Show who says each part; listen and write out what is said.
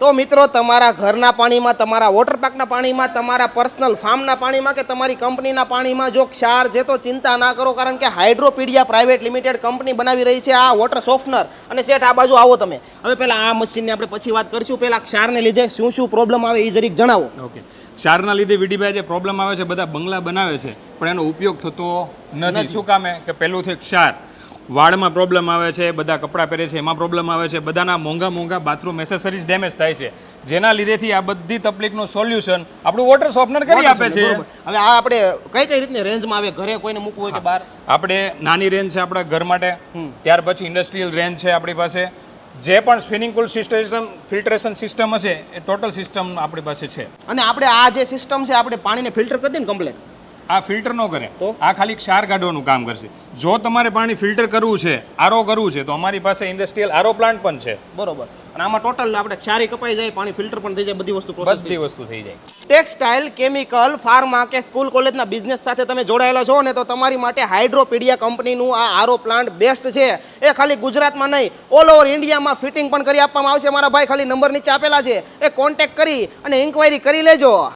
Speaker 1: તો મિત્રો તમારા ઘરના પાણીમાં તમારા વોટર પાર્કના પાણીમાં તમારા પર્સનલ ફાર્મના પાણીમાં કે તમારી કંપનીના પાણીમાં જો ક્ષાર છે તો ચિંતા ના કરો કારણ કે હાઇડ્રોપીડિયા પ્રાઇવેટ લિમિટેડ કંપની બનાવી રહી છે આ વોટર સોફ્ટનર અને શેઠ આ બાજુ આવો તમે. હવે પહેલાં આ મશીનની આપણે પછી વાત કરીશું. પહેલાં ક્ષારને લીધે શું શું પ્રોબ્લેમ આવે એ જરીક જણાવો.
Speaker 2: ઓકે ક્ષારના લીધે વીડીભાઈ જે પ્રોબ્લેમ આવે છે બધા બંગલા બનાવે છે પણ એનો ઉપયોગ થતો નથી. શું કામે કે પહેલું છે ક્ષાર. વાળમાં પ્રોબ્લેમ આવે છે બધા કપડાં પહેરે છે એમાં પ્રોબ્લેમ આવે છે બધાના મોંઘા મોંઘા બાથરૂમ એસેસરીઝ ડેમેજ થાય છે. જેના લીધેથી આ બધી તકલીફનું સોલ્યુશન આપણું વોટર સોફ્ટનર કરી આપે છે.
Speaker 1: હવે આ આપણે કઈ કઈ રીતની રેન્જમાં આવે? ઘરે કોઈને મૂકવું હોય કે બહાર?
Speaker 2: આપણે નાની રેન્જ છે આપણા ઘર માટે. ત્યાર પછી ઇન્ડસ્ટ્રીયલ રેન્જ છે આપણી પાસે. જે પણ swimming pool system filtration system હશે એ ટોટલ સિસ્ટમ આપણી પાસે છે.
Speaker 1: અને આપણે આ જે સિસ્ટમ છે આપણે પાણીને ફિલ્ટર કરી દઈએ ને કમ્પ્લેટ
Speaker 2: આ ફિલ્ટર ન કરે.
Speaker 1: તો?
Speaker 2: આ ખાલી ક્ષાર કાઢવાનું કામ કરશે. જો તમારે પાણી ફિલ્ટર કરવું છે આરો કરવું છે તો અમારી પાસે ઇન્ડસ્ટ્રીયલ આરો પ્લાન્ટ પણ છે.
Speaker 1: બરોબર. અને આમાં ટોટલ આપણે ક્ષારી કપાઈ જાય પાણી ફિલ્ટર પણ થઈ જાય બધી વસ્તુ
Speaker 2: બધી વસ્તુ થઈ જાય.
Speaker 1: ટેક્સટાઇલ કેમિકલ ફાર્મા કે સ્કૂલ કોલેજના બિઝનેસ સાથે તમે જોડાયેલા છો ને તો તમારી માટે હાઇડ્રોપીડિયા કંપનીનું આ આરો પ્લાન્ટ બેસ્ટ છે. એ ખાલી ગુજરાતમાં નહીં ઓલ ઓવર ઇન્ડિયામાં ફિટિંગ પણ કરી આપવામાં આવશે. મારા ભાઈ ખાલી નંબર નીચે આપેલા છે. એ કોન્ટેક્ટ કરી અને ઇન્ક્વાયરી કરી લેજો.